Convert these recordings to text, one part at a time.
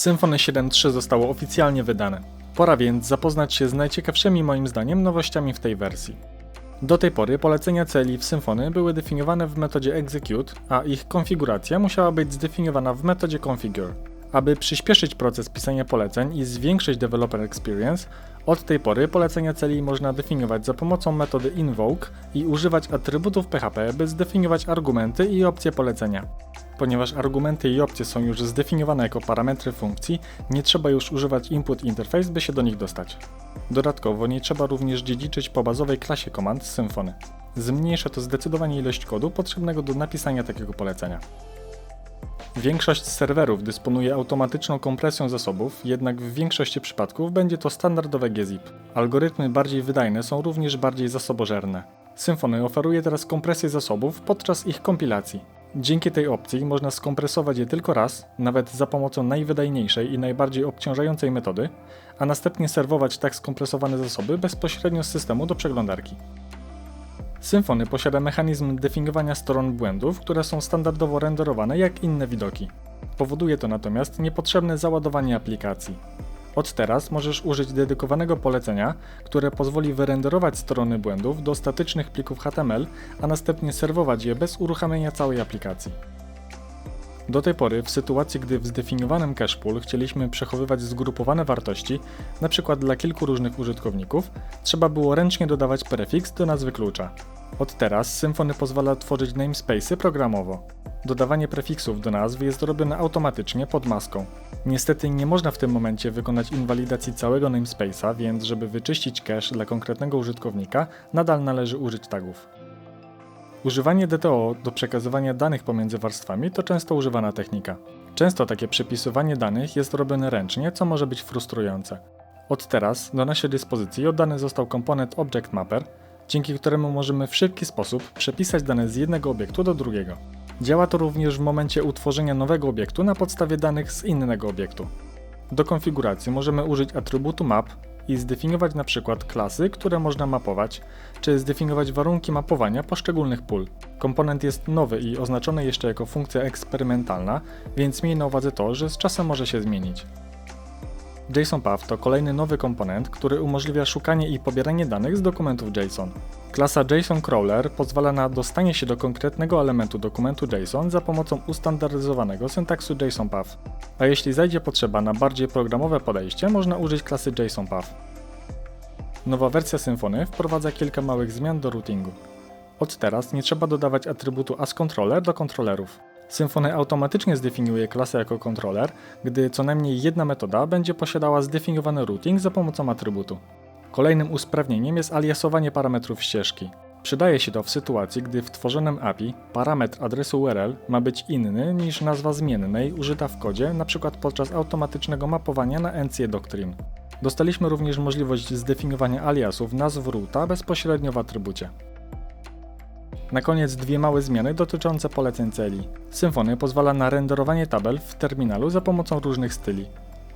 Symfony 7.3 zostało oficjalnie wydane. Pora więc zapoznać się z najciekawszymi moim zdaniem nowościami w tej wersji. Do tej pory polecenia celi w Symfony były definiowane w metodzie execute, a ich konfiguracja musiała być zdefiniowana w metodzie configure. Aby przyspieszyć proces pisania poleceń i zwiększyć developer experience, od tej pory polecenia celi można definiować za pomocą metody invoke i używać atrybutów PHP, by zdefiniować argumenty i opcje polecenia. Ponieważ argumenty i opcje są już zdefiniowane jako parametry funkcji, nie trzeba już używać input interface, by się do nich dostać. Dodatkowo nie trzeba również dziedziczyć po bazowej klasie komand z Symfony. Zmniejsza to zdecydowanie ilość kodu potrzebnego do napisania takiego polecenia. Większość serwerów dysponuje automatyczną kompresją zasobów, jednak w większości przypadków będzie to standardowe gzip. Algorytmy bardziej wydajne są również bardziej zasobożerne. Symfony oferuje teraz kompresję zasobów podczas ich kompilacji. Dzięki tej opcji można skompresować je tylko raz, nawet za pomocą najwydajniejszej i najbardziej obciążającej metody, a następnie serwować tak skompresowane zasoby bezpośrednio z systemu do przeglądarki. Symfony posiada mechanizm definiowania stron błędów, które są standardowo renderowane jak inne widoki. Powoduje to natomiast niepotrzebne załadowanie aplikacji. Od teraz możesz użyć dedykowanego polecenia, które pozwoli wyrenderować strony błędów do statycznych plików HTML, a następnie serwować je bez uruchamiania całej aplikacji. Do tej pory, w sytuacji gdy w zdefiniowanym cache pool chcieliśmy przechowywać zgrupowane wartości, np. dla kilku różnych użytkowników, trzeba było ręcznie dodawać prefiks do nazwy klucza. Od teraz Symfony pozwala tworzyć namespace'y programowo. Dodawanie prefiksów do nazw jest robione automatycznie pod maską. Niestety nie można w tym momencie wykonać inwalidacji całego namespace'a, więc żeby wyczyścić cache dla konkretnego użytkownika, nadal należy użyć tagów. Używanie DTO do przekazywania danych pomiędzy warstwami to często używana technika. Często takie przepisywanie danych jest robione ręcznie, co może być frustrujące. Od teraz do naszej dyspozycji oddany został komponent Object Mapper, dzięki któremu możemy w szybki sposób przepisać dane z jednego obiektu do drugiego. Działa to również w momencie utworzenia nowego obiektu na podstawie danych z innego obiektu. Do konfiguracji możemy użyć atrybutu map i zdefiniować przykład klasy, które można mapować, czy zdefiniować warunki mapowania poszczególnych pól. Komponent jest nowy i oznaczony jeszcze jako funkcja eksperymentalna, więc miej na uwadze to, że z czasem może się zmienić. JSONPath to kolejny nowy komponent, który umożliwia szukanie i pobieranie danych z dokumentów JSON. Klasa JSON Crawler pozwala na dostanie się do konkretnego elementu dokumentu JSON za pomocą ustandaryzowanego syntaksu JSONPath. A jeśli zajdzie potrzeba na bardziej programowe podejście, można użyć klasy JSONPath. Nowa wersja Symfony wprowadza kilka małych zmian do routingu. Od teraz nie trzeba dodawać atrybutu asController do kontrolerów. Symfony automatycznie zdefiniuje klasę jako kontroler, gdy co najmniej jedna metoda będzie posiadała zdefiniowany routing za pomocą atrybutu. Kolejnym usprawnieniem jest aliasowanie parametrów ścieżki. Przydaje się to w sytuacji, gdy w tworzonym API parametr adresu URL ma być inny niż nazwa zmiennej użyta w kodzie, np. podczas automatycznego mapowania na NCE Doctrine. Dostaliśmy również możliwość zdefiniowania aliasów nazw roota bezpośrednio w atrybucie. Na koniec dwie małe zmiany dotyczące poleceń celi. Symfony pozwala na renderowanie tabel w terminalu za pomocą różnych styli.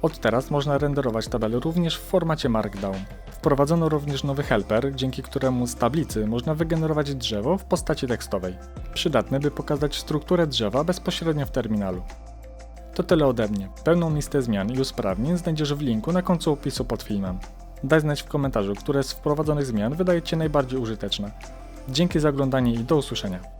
Od teraz można renderować tabele również w formacie Markdown. Wprowadzono również nowy helper, dzięki któremu z tablicy można wygenerować drzewo w postaci tekstowej. Przydatne, by pokazać strukturę drzewa bezpośrednio w terminalu. To tyle ode mnie. Pełną listę zmian i usprawnień znajdziesz w linku na końcu opisu pod filmem. Daj znać w komentarzu, które z wprowadzonych zmian wydaje Ci najbardziej użyteczne. Dzięki za oglądanie i do usłyszenia.